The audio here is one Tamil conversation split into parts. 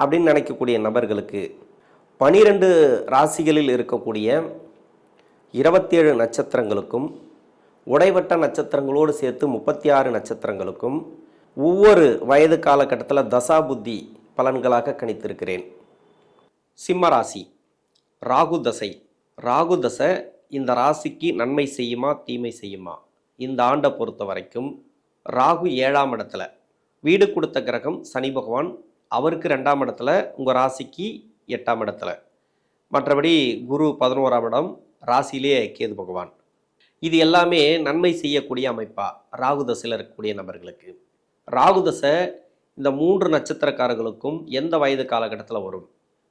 அப்படின்னு நினைக்கக்கூடிய நபர்களுக்கு பனிரெண்டு ராசிகளில் இருக்கக்கூடிய இருபத்தேழு நட்சத்திரங்களுக்கும் உடைவட்ட நட்சத்திரங்களோடு சேர்த்து முப்பத்தி ஆறு நட்சத்திரங்களுக்கும் ஒவ்வொரு வயது காலகட்டத்தில் தசா புத்தி பலன்களாக கணித்திருக்கிறேன். சிம்ம ராசி ராகு தசை. ராகு தசை இந்த ராசிக்கு நன்மை செய்யுமா தீமை செய்யுமா? இந்த ஆண்டை பொறுத்த வரைக்கும் ராகு ஏழாம் இடத்துல. வீடு கொடுத்த கிரகம் சனி பகவான் அவருக்கு ரெண்டாம் இடத்துல உங்கள் ராசிக்கு எட்டாம் இடத்துல. மற்றபடி குரு பதினோராம் இடம் ராசியிலே கேது பகவான். இது எல்லாமே நன்மை செய்யக்கூடிய அமைப்பா? ராகுதசையில் இருக்கக்கூடிய நபர்களுக்கு. ராகுதசை இந்த மூன்று நட்சத்திரக்காரர்களுக்கும் எந்த வயது காலகட்டத்தில் வரும்?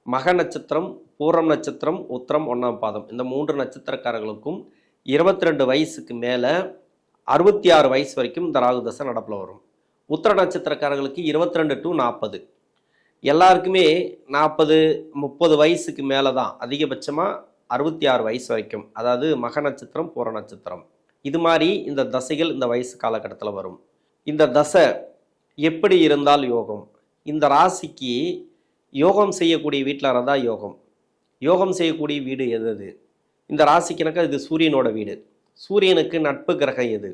மக நட்சத்திரம் பூரம் நட்சத்திரம் உத்திரம் ஒன்றாம் பாதம். இந்த மூன்று நட்சத்திரக்காரர்களுக்கும் இருபத்தி ரெண்டு வயசுக்கு மேலே அறுபத்தி ஆறு வயசு வரைக்கும் இந்த ராகுதசை நடப்பில் வரும். உத்திர நட்சத்திரக்காரர்களுக்கு இருபத்தி ரெண்டு டு நாற்பது எல்லாருக்குமே நாற்பது முப்பது வயசுக்கு மேலே தான் அதிகபட்சமாக அறுபத்தி ஆறு வயசு வரைக்கும். அதாவது மக நட்சத்திரம் பூர நட்சத்திரம். இது மாதிரி இந்த தசைகள் இந்த வயசு காலகட்டத்தில் வரும். இந்த தசை எப்படி இருந்தால் யோகம்? இந்த ராசிக்கு யோகம் செய்யக்கூடிய வீட்டில் இருந்தால் யோகம். யோகம் செய்யக்கூடிய வீடு எது எது இந்த ராசிக்குனாக்கா இது சூரியனோட வீடு. சூரியனுக்கு நட்பு கிரகம் எது?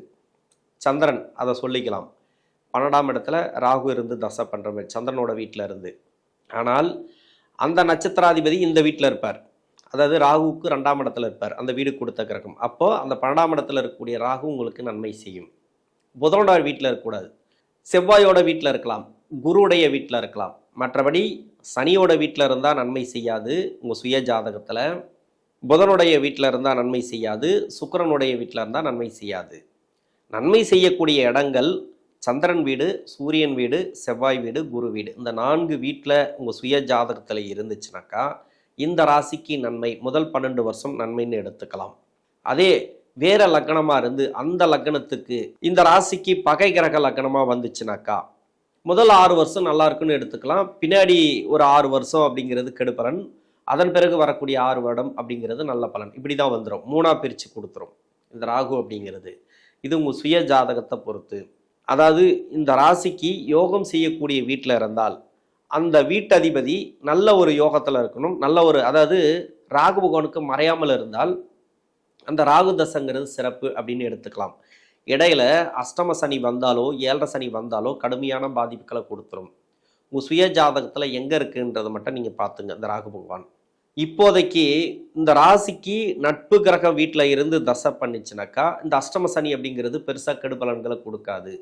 சந்திரன் அதை சொல்லிக்கலாம். பன்னெண்டாம் இடத்துல ராகு இருந்து தசை பண்ணுற மாதிரி சந்திரனோட வீட்டில் இருந்து. ஆனால் அந்த நட்சத்திராதிபதி இந்த வீட்டில் இருப்பார். அதாவது ராகுவுக்கு ரெண்டாம் இடத்துல இருப்பார் அந்த வீடு கொடுத்த கிரகம். அப்போது அந்த பன்னெண்டாம் இடத்துல இருக்கக்கூடிய ராகு உங்களுக்கு நன்மை செய்யும். புதனோட வீட்டில் இருக்கக்கூடாது. செவ்வாயோட வீட்டில் இருக்கலாம் குருவுடைய வீட்டில் இருக்கலாம். மற்றபடி சனியோட வீட்டில் இருந்தால் நன்மை செய்யாது உங்கள் சுய ஜாதகத்தில். புதனுடைய வீட்டில் இருந்தால் நன்மை செய்யாது சுக்கிரனுடைய வீட்டில் இருந்தால் நன்மை செய்யாது. நன்மை செய்யக்கூடிய இடங்கள் சந்திரன் வீடு சூரியன் வீடு செவ்வாய் வீடு குரு வீடு. இந்த நான்கு வீட்டில் உங்கள் சுய ஜாதகத்தில் இருந்துச்சுனாக்கா இந்த ராசிக்கு நன்மை முதல் பன்னெண்டு வருஷம் நன்மைன்னு எடுத்துக்கலாம். அதே வேற லக்னமாக இருந்து அந்த லக்னத்துக்கு இந்த ராசிக்கு பகை கிரக லக்னமாக வந்துச்சுனாக்கா முதல் ஆறு வருஷம் நல்லா இருக்குன்னு எடுத்துக்கலாம். பின்னாடி ஒரு ஆறு வருஷம் அப்படிங்கிறது கெடுப்பலன் அதன் பிறகு வரக்கூடிய ஆறு வருடம் அப்படிங்கிறது நல்ல பலன். இப்படி தான் வந்துடும் மூணாக பிரித்து கொடுத்துரும். இந்த ராகு அப்படிங்கிறது. இது உங்கள் சுய ஜாதகத்தை பொறுத்து. அதாவது இந்த ராசிக்கு யோகம் செய்யக்கூடிய வீட்டில் இருந்தால் அந்த வீட்டதிபதி நல்ல ஒரு யோகத்தில் இருக்கணும். நல்ல ஒரு அதாவது ராகு பகவானுக்கு மறையாமல் இருந்தால் அந்த ராகு தசங்கிறது சிறப்பு அப்படின்னு எடுத்துக்கலாம். இடையில அஷ்டம சனி வந்தாலோ ஏழரை சனி வந்தாலோ கடுமையான பாதிப்புகளை கொடுத்துரும். உங்கள் சுய ஜாதகத்தில் எங்கே இருக்குன்றதை மட்டும் நீங்கள் பார்த்துங்க இந்த ராகு பகவான். இப்போதைக்கு இந்த ராசிக்கு நட்பு கிரகம் வீட்டில் இருந்து தசை பண்ணிச்சுனாக்கா இந்த அஷ்டம சனி அப்படிங்கிறது பெருசாக கெடுபலன்களை கொடுக்காது.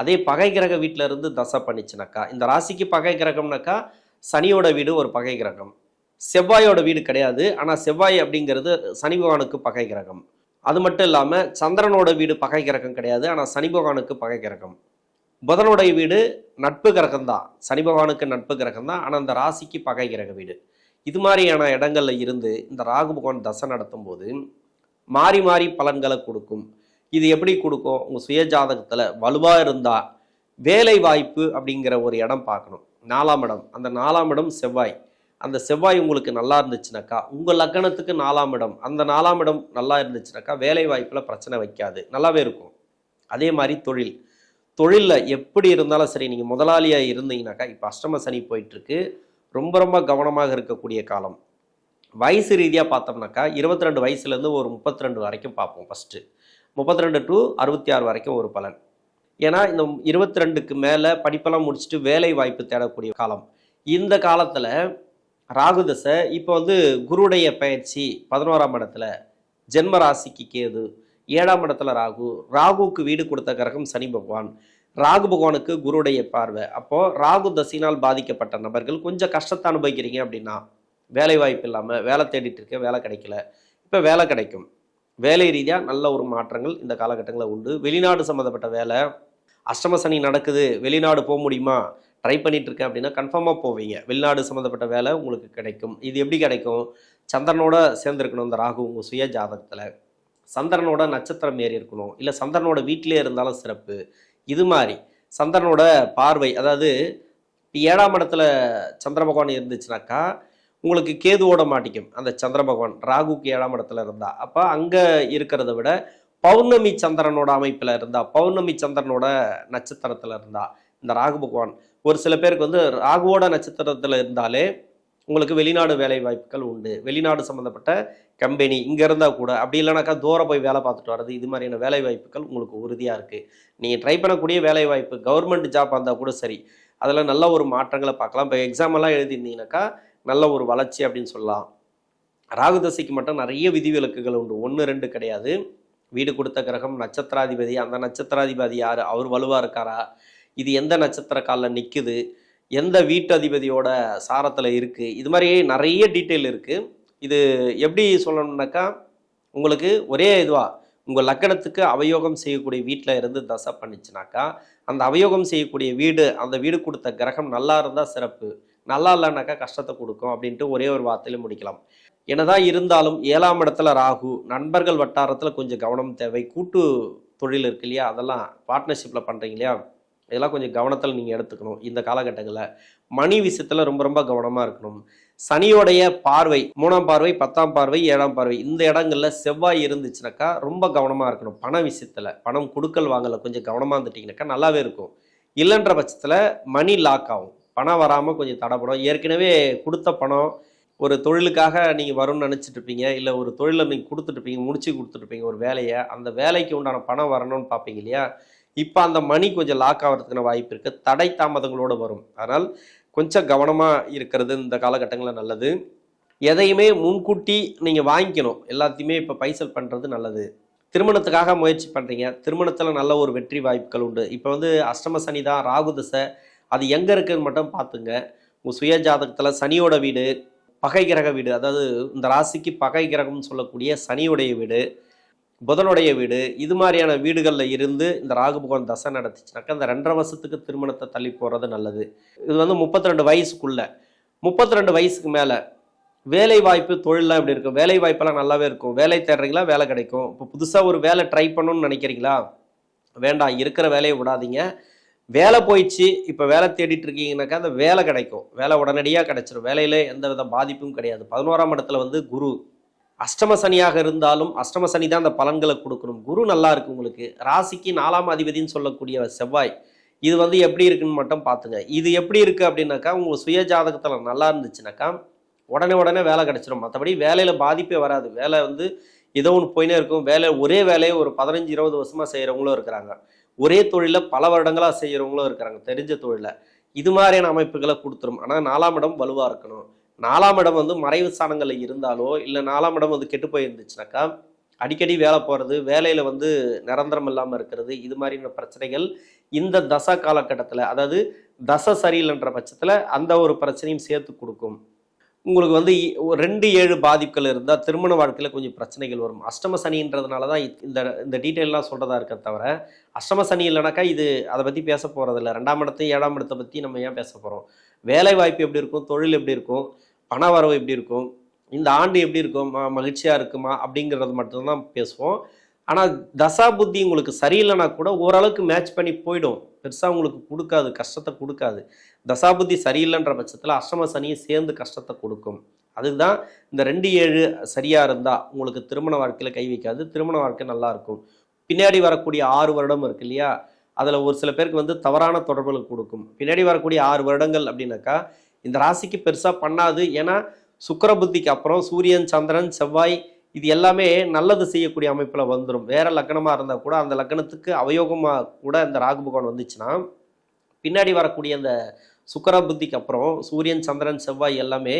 அதே பகை கிரக வீட்டில் இருந்து தசை பண்ணிச்சுனாக்கா இந்த ராசிக்கு பகை கிரகம்னாக்கா சனியோட வீடு ஒரு பகை கிரகம். செவ்வாயோட வீடு கிடையாது. ஆனால் செவ்வாய் அப்படிங்கிறது சனி பகவானுக்கு பகை கிரகம். அது மட்டும் இல்லாமல் சந்திரனோட வீடு பகை கிரகம் கிடையாது. ஆனால் சனி பகவானுக்கு பகை கிரகம். புதனுடைய வீடு நட்பு கிரகம் தான் சனி பகவானுக்கு நட்பு கிரகம் தான் ஆனால் அந்த ராசிக்கு பகை கிரக வீடு. இது மாதிரியான இடங்கள்ல இருந்து இந்த ராகு பகவான் தசை நடத்தும் போது மாறி மாறி பலன்களை கொடுக்கும். இது எப்படி கொடுக்கும்? உங்கள் சுய ஜாதகத்தில் வலுவாக இருந்தால் வேலை வாய்ப்பு அப்படிங்கிற ஒரு இடம் பார்க்கணும். நாலாம் இடம். அந்த நாலாம் இடம் செவ்வாய். அந்த செவ்வாய் உங்களுக்கு நல்லா இருந்துச்சுனாக்கா உங்கள் லக்கணத்துக்கு நாலாம் இடம். அந்த நாலாம் இடம் நல்லா இருந்துச்சுனாக்கா வேலை வாய்ப்பில் பிரச்சனை வைக்காது. நல்லாவே இருக்கும். அதே மாதிரி தொழில். தொழிலில் எப்படி இருந்தாலும் சரி நீங்கள் முதலாளியாக இருந்தீங்கனாக்கா இப்போ அஷ்டம சனி போயிட்டுருக்கு. ரொம்ப ரொம்ப கவனமாக இருக்கக்கூடிய காலம். வயசு ரீதியாக பார்த்தோம்னாக்கா இருபத்தி ரெண்டு வயசுலேருந்து ஒரு முப்பத்தி ரெண்டு வரைக்கும் பார்ப்போம் ஃபஸ்ட்டு முப்பத்தி ரெண்டு டு அறுபத்தி ஆறு வரைக்கும் ஒரு பலன். ஏன்னா இந்த இருபத்தி ரெண்டுக்கு மேலே படிப்பெல்லாம் முடிச்சுட்டு வேலை வாய்ப்பு தேடக்கூடிய காலம். இந்த காலத்தில் ராகு தசை இப்போ வந்து குருடைய பயிற்சி பதினோராம் இடத்துல ஜென்ம ராசிக்கு கேது ஏழாம் இடத்துல ராகு ராகுவுக்கு வீடு கொடுத்த கிரகம் சனி பகவான். ராகு பகவானுக்கு குருடைய பார்வை. அப்போ ராகு தசையினால் பாதிக்கப்பட்ட நபர்கள் கொஞ்சம் கஷ்டத்தை அனுபவிக்கிறீங்க அப்படின்னா வேலை வாய்ப்பு இல்லாமல் வேலை தேடிட்டு இருக்க வேலை கிடைக்கல. இப்போ வேலை கிடைக்கும். வேலை ரீதியாக நல்ல ஒரு மாற்றங்கள் இந்த காலகட்டங்களில் உண்டு. வெளிநாடு சம்மந்தப்பட்ட வேலை அஷ்டம சனி நடக்குது வெளிநாடு போக முடியுமா? ட்ரை பண்ணிட்டு இருக்கேன் அப்படின்னா கன்ஃபார்மாக போவீங்க. வெளிநாடு சம்மந்தப்பட்ட வேலை உங்களுக்கு கிடைக்கும். இது எப்படி கிடைக்கும்? சந்திரனோட சேர்ந்துருக்கணும் இந்த ராகு உங்கள் சுய ஜாதகத்தில். சந்திரனோட நட்சத்திரம் ஏறி இருக்கணும். இல்லை சந்திரனோட வீட்டிலே இருந்தாலும் சிறப்பு. இது மாதிரி. சந்திரனோட பார்வை அதாவது இப்போ ஏழாம் இடத்துல சந்திர பகவான் இருந்துச்சுனாக்கா உங்களுக்கு கேதுவோட மாட்டிக்கும். அந்த சந்திர பகவான் ராகுக்கு ஏழாம் இடத்துல இருந்தா. அப்போ அங்கே இருக்கிறத விட பௌர்ணமி சந்திரனோட அமைப்பில் இருந்தா பௌர்ணமி சந்திரனோட நட்சத்திரத்தில் இருந்தா இந்த ராகு பகவான். ஒரு சில பேருக்கு வந்து ராகுவோட நட்சத்திரத்தில் இருந்தாலே உங்களுக்கு வெளிநாடு வேலை வாய்ப்புகள் உண்டு. வெளிநாடு சம்மந்தப்பட்ட கம்பெனி இங்கே இருந்தால் கூட அப்படி இல்லைனாக்கா தூரம் போய் வேலை பார்த்துட்டு வர்றது இது மாதிரியான வேலை வாய்ப்புகள் உங்களுக்கு உறுதியாக இருக்குது நீங்கள் ட்ரை பண்ணக்கூடிய வேலை வாய்ப்பு கவர்மெண்ட் ஜாப் இருந்தால் கூட சரி. அதில் நல்ல ஒரு மாற்றங்களை பார்க்கலாம். இப்போ எக்ஸாம் எல்லாம் எழுதியிருந்தீங்கன்னாக்கா நல்ல ஒரு வளர்ச்சி அப்படின்னு சொல்லலாம். ராகு தசைக்கு மட்டும் நிறைய விதிவிலக்குகள் உண்டு. ஒன்று ரெண்டு கிடையாது. வீடு கொடுத்த கிரகம் நட்சத்திராதிபதி. அந்த நட்சத்திராதிபதி யார்? அவர் வலுவாக இருக்காரா? இது எந்த நட்சத்திர காலில் நிற்குது எந்த வீட்டு அதிபதியோட சாரத்தில் இருக்குது இது மாதிரி நிறைய டீட்டெயில் இருக்குது இது எப்படி சொல்லணும்னாக்கா உங்களுக்கு ஒரே இதுவாக உங்கள் லக்கணத்துக்கு அவயோகம் செய்யக்கூடிய வீட்டில் இருந்து தசை பண்ணிச்சுனாக்கா அந்த அவயோகம் செய்யக்கூடிய வீடு அந்த வீடு கொடுத்த கிரகம் நல்லா இருந்தால் சிறப்பு. நல்லா இல்லைனாக்கா கஷ்டத்தை கொடுக்கும் அப்படின்ட்டு ஒரே ஒரு வார்த்தையில முடிக்கலாம். என்னதான் இருந்தாலும் ஏழாம் இடத்துல ராகு நண்பர்கள் வட்டாரத்தில் கொஞ்சம் கவனம் தேவை. கூட்டு தொழில் இருக்கு இல்லையா? அதெல்லாம் பார்ட்னர்ஷிப்பில் பண்ணுறீங்க இல்லையா? இதெல்லாம் கொஞ்சம் கவனத்தில் நீங்கள் எடுத்துக்கணும் இந்த காலகட்டங்களில். மணி விஷயத்தில் ரொம்ப ரொம்ப கவனமாக இருக்கணும். சனியோடைய பார்வை மூணாம் பார்வை பத்தாம் பார்வை ஏழாம் பார்வை இந்த இடங்களில் செவ்வாய் இருந்துச்சுனாக்கா ரொம்ப கவனமாக இருக்கணும். பண விஷயத்தில் பணம் கொடுக்கல் வாங்கல கொஞ்சம் கவனமாக இருந்துட்டிங்கனாக்கா நல்லாவே இருக்கும். இல்லைன்ற பட்சத்தில் மணி லாக் ஆகும். பணம் வராமல் கொஞ்சம் தடைப்படும் ஏற்கனவே கொடுத்த பணம் ஒரு தொழிலுக்காக நீங்கள் வரும்னு நினச்சிட்டு இருப்பீங்க இல்லை ஒரு தொழிலை நீங்கள் கொடுத்துட்ருப்பீங்க முடிச்சு கொடுத்துட்ருப்பீங்க ஒரு வேலையை. அந்த வேலைக்கு உண்டான பணம் வரணும்னு பார்ப்பீங்க இல்லையா? இப்போ அந்த மணி கொஞ்சம் லாக் ஆகிறதுக்கான வாய்ப்பு இருக்குது தடை தாமதங்களோடு வரும். அதனால் கொஞ்சம் கவனமாக இருக்கிறது இந்த காலகட்டங்களில் நல்லது. எதையுமே முன்கூட்டி நீங்கள் வாங்கிக்கணும். எல்லாத்தையுமே இப்போ பைசல் பண்ணுறது நல்லது. திருமணத்துக்காக முயற்சி பண்ணுறீங்க திருமணத்தில் நல்ல ஒரு வெற்றி வாய்ப்புகள் உண்டு. இப்போ வந்து அஷ்டம சனி தான் ராகு தசை. அது எங்கே இருக்குன்னு மட்டும் பார்த்துங்க. உங்கள் சுய ஜாதகத்தில் சனியோட வீடு பகை கிரக வீடு அதாவது இந்த ராசிக்கு பகை கிரகம்னு சொல்லக்கூடிய சனியுடைய வீடு புதனுடைய வீடு இது மாதிரியான வீடுகளில் இருந்து இந்த ராகு பகவான் தசை நடத்துச்சுனாக்கா இந்த ரெண்டரை வருஷத்துக்கு திருமணத்தை தள்ளி போகிறது நல்லது. இது வந்து முப்பத்தி ரெண்டு வயசுக்குள்ளே. முப்பத்தி ரெண்டு வயசுக்கு மேலே வேலை வாய்ப்பு தொழிலெலாம் எப்படி இருக்கும்? வேலை வாய்ப்பெல்லாம் நல்லாவே இருக்கும். வேலை தேடுறீங்களா? வேலை கிடைக்கும். இப்போ புதுசாக ஒரு வேலை ட்ரை பண்ணணும்னு நினைக்கிறீங்களா? வேண்டாம். இருக்கிற வேலையை விடாதீங்க. வேலை போயிடுச்சு இப்போ வேலை தேடிட்டு இருக்கீங்கனாக்கா அந்த வேலை கிடைக்கும். வேலை உடனடியாக கிடைச்சிரும். வேலையில் எந்த வித பாதிப்பும் கிடையாது. பதினோராம் இடத்துல வந்து குரு. அஷ்டம சனியாக இருந்தாலும் அஷ்டம சனி தான் அந்த பலன்களை கொடுக்கணும். குரு நல்லா இருக்கு உங்களுக்கு. ராசிக்கு நாலாம் அதிபதினு சொல்லக்கூடிய செவ்வாய் இது வந்து எப்படி இருக்குன்னு மட்டும் பார்த்துங்க. இது எப்படி இருக்கு அப்படின்னாக்கா உங்கள் சுய ஜாதகத்தில் நல்லா இருந்துச்சுனாக்கா உடனே உடனே வேலை கிடைச்சிடும் மற்றபடி வேலையில் பாதிப்பே வராது. வேலை வந்து ஏதோ ஒன்று போயினே இருக்கும். வேலை ஒரே வேலையை ஒரு பதினஞ்சு இருபது வருஷமாக செய்கிறவங்களும் இருக்கிறாங்க. ஒரே தொழிலில் பல வருடங்களாக செய்கிறவங்களும் இருக்கிறாங்க. தெரிஞ்ச தொழிலை இது மாதிரியான அமைப்புகளை கொடுத்துரும். ஆனால் நாலாம் இடம் வலுவாக இருக்கணும். நாலாம் இடம் வந்து மறைவு ஸ்தானங்களில் இருந்தாலோ இல்லை நாலாம் இடம் வந்து கெட்டு போயிருந்துச்சுனாக்கா அடிக்கடி வேலை போகிறது வேலையில் வந்து நிரந்தரம் இல்லாமல் இருக்கிறது இது மாதிரியான பிரச்சனைகள் இந்த தசா காலகட்டத்தில் அதாவது தசை சரியில்லைன்ற பட்சத்தில் அந்த ஒரு பிரச்சனையும் சேர்த்து கொடுக்கும். உங்களுக்கு வந்து ஒரு ரெண்டு ஏழு பாதிப்புகள் இருந்தால் திருமண வாழ்க்கையில் கொஞ்சம் பிரச்சனைகள் வரும். அஷ்டம சனின்றதுனால தான் இந்த இந்த டீட்டெயிலெலாம் சொல்கிறதா இருக்க தவிர அஷ்டம சனி இல்லைனாக்கா இது அதை பற்றி பேச போகிறதில்ல ரெண்டாம் இடத்தை ஏழாம் இடத்தை பற்றி நம்ம ஏன் பேச போகிறோம் வேலை வாய்ப்பு எப்படி இருக்கும்? தொழில் எப்படி இருக்கும்? பண வரவு எப்படி இருக்கும்? இந்த ஆண்டு எப்படி இருக்கும்? மகிழ்ச்சியாக இருக்குமா? அப்படிங்கிறது மட்டும்தான் பேசுவோம். ஆனால் தசா புத்தி உங்களுக்கு சரியில்லைனா கூட ஓரளவுக்கு மேட்ச் பண்ணி போயிடும். பெருசாக உங்களுக்கு கொடுக்காது கஷ்டத்தை கொடுக்காது. தசாபுத்தி சரியில்லைன்ற பட்சத்தில் அஷ்டம சனியும் சேர்ந்து கஷ்டத்தை கொடுக்கும். அதுதான் இந்த ரெண்டு ஏழு சரியாக இருந்தால் உங்களுக்கு திருமண வாழ்க்கையில் கை வைக்காது திருமண வாழ்க்கை நல்லாயிருக்கும் பின்னாடி வரக்கூடிய ஆறு வருடம் இருக்கு இல்லையா? அதில் ஒரு சில பேருக்கு வந்து தவறான தொடர்புகள் கொடுக்கும். பின்னாடி வரக்கூடிய ஆறு வருடங்கள் அப்படின்னாக்கா இந்த ராசிக்கு பெருசாக பண்ணாது. ஏன்னா சுக்கிர புத்திக்கு அப்புறம் சூரியன் சந்திரன் செவ்வாய் இது எல்லாமே நல்லது செய்யக்கூடிய அமைப்பில் வந்துடும் வேற லக்னமாக இருந்தால் கூட அந்த லக்னத்துக்கு அவயோகமாக கூட இந்த ராகு பகவான் வந்துச்சுன்னா பின்னாடி வரக்கூடிய அந்த சுக்கர புத்திக்கு அப்புறம் சூரியன் சந்திரன் செவ்வாய் எல்லாமே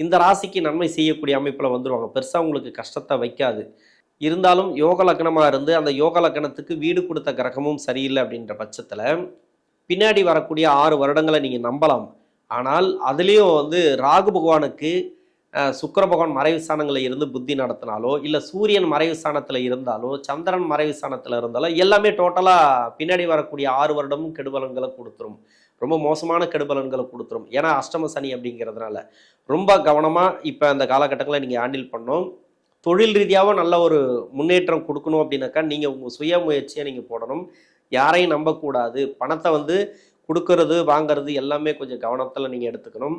இந்த ராசிக்கு நன்மை செய்யக்கூடிய அமைப்பில் வந்துடுவாங்க பெருசாக உங்களுக்கு கஷ்டத்தை வைக்காது. இருந்தாலும் யோக லக்னமாக இருந்து அந்த யோக லக்னத்துக்கு வீடு கொடுத்த கிரகமும் சரியில்லை அப்படின்ற பட்சத்தில் பின்னாடி வரக்கூடிய ஆறு வருடங்களை நீங்கள் நம்பலாம். ஆனால் அதுலேயும் வந்து ராகு பகவானுக்கு சுக்கர பகவான் மறைவு ஸ்தானங்களில் இருந்து புத்தி நடத்தினாலோ இல்லை சூரியன் மறைவு ஸ்தானத்தில் இருந்தாலோ சந்திரன் மறைவு ஸ்தானத்தில் இருந்தாலோ எல்லாமே டோட்டலாக பின்னாடி வரக்கூடிய ஆறு வருடமும் கெடுபலன்களை கொடுத்துரும். ரொம்ப மோசமான கெடுபலன்களை கொடுத்துரும். ஏன்னா அஷ்டம சனி அப்படிங்கிறதுனால. ரொம்ப கவனமாக இப்போ அந்த காலகட்டங்களை நீங்கள் ஹேண்டில் பண்ணோம் தொழில் ரீதியாகவும் நல்ல ஒரு முன்னேற்றம் கொடுக்கணும் அப்படின்னாக்கா நீங்கள் உங்கள் சுய முயற்சியை நீங்கள் போடணும். யாரையும் நம்பக்கூடாது. பணத்தை வந்து கொடுக்கறது வாங்குறது எல்லாமே கொஞ்சம் கவனத்தில் நீங்கள் எடுத்துக்கணும்.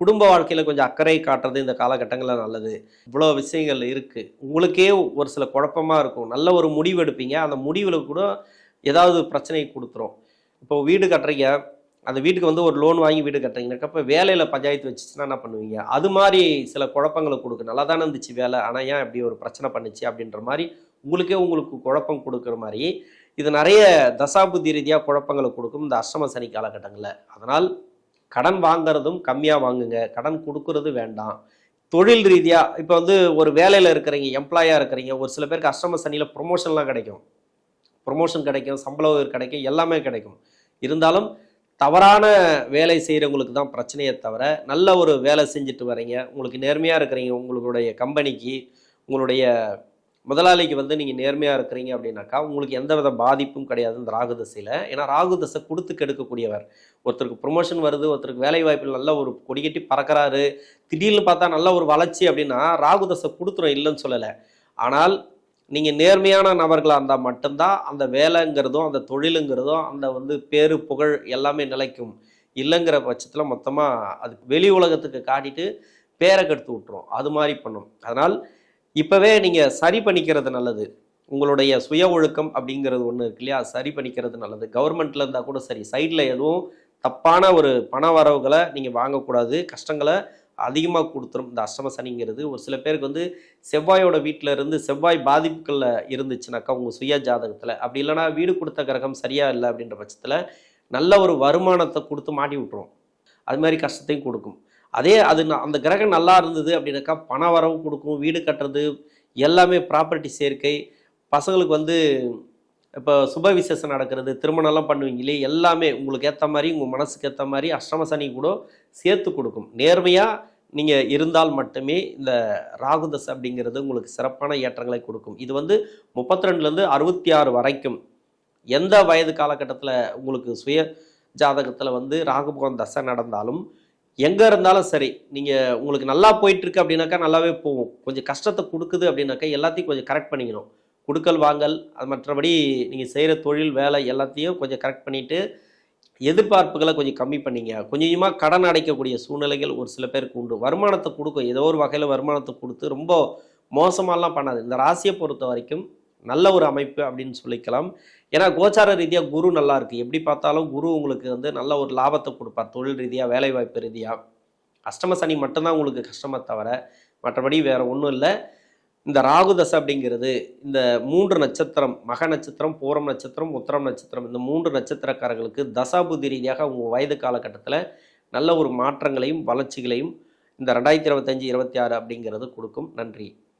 குடும்ப வாழ்க்கையில் கொஞ்சம் அக்கறை காட்டுறது இந்த காலகட்டங்களில் நல்லது. இவ்வளோ விஷயங்கள் இருக்குது உங்களுக்கே ஒரு சில குழப்பமாக இருக்கும். நல்ல ஒரு முடிவு எடுப்பீங்க. அந்த முடிவில் கூட ஏதாவது பிரச்சனையை கொடுத்துரும். இப்போ வீடு கட்டுறீங்க. அந்த வீட்டுக்கு வந்து ஒரு லோன் வாங்கி வீடு கட்டுறீங்கனாக்கா அப்போ வேலையில் பஞ்சாயத்து வச்சுச்சுன்னா என்ன பண்ணுவீங்க? அது மாதிரி சில குழப்பங்களை கொடுக்கு. நல்லா தானே இருந்துச்சு வேலை. ஆனால் ஏன் இப்படி ஒரு பிரச்சனை பண்ணுச்சு அப்படின்ற மாதிரி உங்களுக்கே உங்களுக்கு குழப்பம் கொடுக்குற மாதிரி இது நிறைய தசாபுத்தி ரீதியாக குழப்பங்களை கொடுக்கும் இந்த அஷ்டம சனி காலகட்டங்களில். அதனால் கடன் வாங்குறதும் கம்மியாக வாங்குங்க. கடன் கொடுக்கறது வேண்டாம். தொழில் ரீதியாக இப்போ வந்து ஒரு வேலையில் இருக்கிறீங்க எம்ப்ளாயாக இருக்கிறீங்க ஒரு சில பேருக்கு அஷ்டம சனியில் ப்ரொமோஷன்லாம் கிடைக்கும். ப்ரொமோஷன் கிடைக்கும் சம்பள உயர் கிடைக்கும் எல்லாமே கிடைக்கும். இருந்தாலும் தவறான வேலை செய்கிறவங்களுக்கு தான் பிரச்சனையே தவிர நல்ல ஒரு வேலை செஞ்சுட்டு வரீங்க உங்களுக்கு நேர்மையாக இருக்கிறீங்க உங்களுடைய கம்பெனிக்கு உங்களுடைய முதலாளிக்கு வந்து நீங்கள் நேர்மையாக இருக்கிறீங்க அப்படின்னாக்கா உங்களுக்கு எந்த வித பாதிப்பும் கிடையாது இந்த ராகு தசையில். ஏன்னா ராகு தசை கொடுத்து கெடுக்கக்கூடியவர். ஒருத்தருக்கு ப்ரொமோஷன் வருது ஒருத்தருக்கு வேலை வாய்ப்பில் நல்ல ஒரு கொடிக்கட்டி பறக்கிறாரு திடீர்னு பார்த்தா நல்ல ஒரு வளர்ச்சி அப்படின்னா ராகு தசை கொடுத்துரும் இல்லைன்னு சொல்லலை. ஆனால் நீங்கள் நேர்மையான நபர்களாக இருந்தால் மட்டும்தான் அந்த வேலைங்கிறதும் அந்த தொழிலுங்கிறதும் அந்த வந்து பேரு புகழ் எல்லாமே நிலைக்கும். இல்லைங்கிற பட்சத்தில் மொத்தமாக அது வெளி உலகத்துக்கு காட்டிட்டு பேரை கெடுத்து விட்டுரும். அது மாதிரி பண்ணும். அதனால் இப்போவே நீங்கள் சரி பண்ணிக்கிறது நல்லது. உங்களுடைய சுய ஒழுக்கம் அப்படிங்கிறது ஒன்று இருக்கு இல்லையா? அது சரி பண்ணிக்கிறது நல்லது. கவர்மெண்ட்ல இருந்தால் கூட சரி. சைடில் எதுவும் தப்பான ஒரு பண வரவுகளை நீங்கள் வாங்கக்கூடாது. கஷ்டங்களை அதிகமாக கொடுத்துரும். இந்த அஷ்டம சனிங்கிறது ஒரு சில பேருக்கு வந்து செவ்வாயோட வீட்டில் இருந்து செவ்வாய் பாதிப்புகளில் இருந்துச்சுனாக்கா உங்கள் சுய ஜாதகத்தில் அப்படி இல்லைன்னா வீடு கொடுத்த கிரகம் சரியாக இல்லை அப்படின்ற பட்சத்தில் நல்ல ஒரு வருமானத்தை கொடுத்து மாட்டி விட்டுரும். அது மாதிரி கஷ்டத்தையும் கொடுக்கும். அதே அது அந்த கிரகம் நல்லா இருந்தது அப்படின்னாக்கா பண வரவு கொடுக்கும் வீடு கட்டுறது எல்லாமே ப்ராப்பர்ட்டி சேர்க்கை. பசங்களுக்கு வந்து இப்போ சுப விசேஷம் நடக்கிறது திருமணம்லாம் பண்ணுவீங்களே எல்லாமே உங்களுக்கு ஏற்ற மாதிரி உங்கள் மனசுக்கு ஏற்ற மாதிரி அஷ்டம சனி கூட சேர்த்து கொடுக்கும். நேர்மையாக நீங்கள் இருந்தால் மட்டுமே இந்த ராகுதஸ் அப்படிங்கிறது உங்களுக்கு சிறப்பான ஏற்றங்களை கொடுக்கும். இது வந்து முப்பத்தி ரெண்டுலேருந்து அறுபத்தி ஆறு வரைக்கும். எந்த வயது காலகட்டத்தில் உங்களுக்கு சுய ஜாதகத்தில் வந்து ராகுபகவான் தசை நடந்தாலும் எங்கே இருந்தாலும் சரி நீங்கள் உங்களுக்கு நல்லா போயிட்டுருக்கு அப்படின்னாக்கா நல்லாவே போகும். கொஞ்சம் கஷ்டத்தை கொடுக்குது அப்படின்னாக்கா எல்லாத்தையும் கொஞ்சம் கரெக்ட் பண்ணிக்கணும். கொடுக்கல் வாங்கல் அது மற்றபடி நீங்கள் செய்கிற தொழில் வேலை எல்லாத்தையும் கொஞ்சம் கரெக்ட் பண்ணிவிட்டு எதிர்பார்ப்புகளை கொஞ்சம் கம்மி பண்ணிங்க. கொஞ்சம் கொஞ்சமாக கடன் அடைக்கக்கூடிய சூழ்நிலைகள் ஒரு சில பேருக்கு உண்டு. வருமானத்தை கொடுக்கும். ஏதோ ஒரு வகையில் வருமானத்தை கொடுத்து ரொம்ப மோசமாலாம் பண்ணாது. இந்த ராசியை பொறுத்த வரைக்கும் நல்ல ஒரு அமைப்பு அப்படின்னு சொல்லிக்கலாம். ஏன்னா கோச்சார ரீதியாக குரு நல்லா இருக்கு. எப்படி பார்த்தாலும் குரு உங்களுக்கு வந்து நல்ல ஒரு லாபத்தை கொடுப்பார். தொழில் ரீதியாக வேலை வாய்ப்பு ரீதியாக அஷ்டம சனி மட்டும்தான் உங்களுக்கு கஷ்டமாக தவிர மற்றபடி வேற ஒன்றும் இல்லை. இந்த ராகுதசை அப்படிங்கிறது இந்த மூன்று நட்சத்திரம் மக நட்சத்திரம் பூரம் நட்சத்திரம் உத்திரம் நட்சத்திரம் இந்த மூன்று நட்சத்திரக்காரர்களுக்கு தசாபுதி ரீதியாக உங்கள் வயது காலகட்டத்தில் நல்ல ஒரு மாற்றங்களையும் வளர்ச்சிகளையும் இந்த ரெண்டாயிரத்தி இருபத்தஞ்சி இருபத்தி ஆறு அப்படிங்கிறது கொடுக்கும். நன்றி.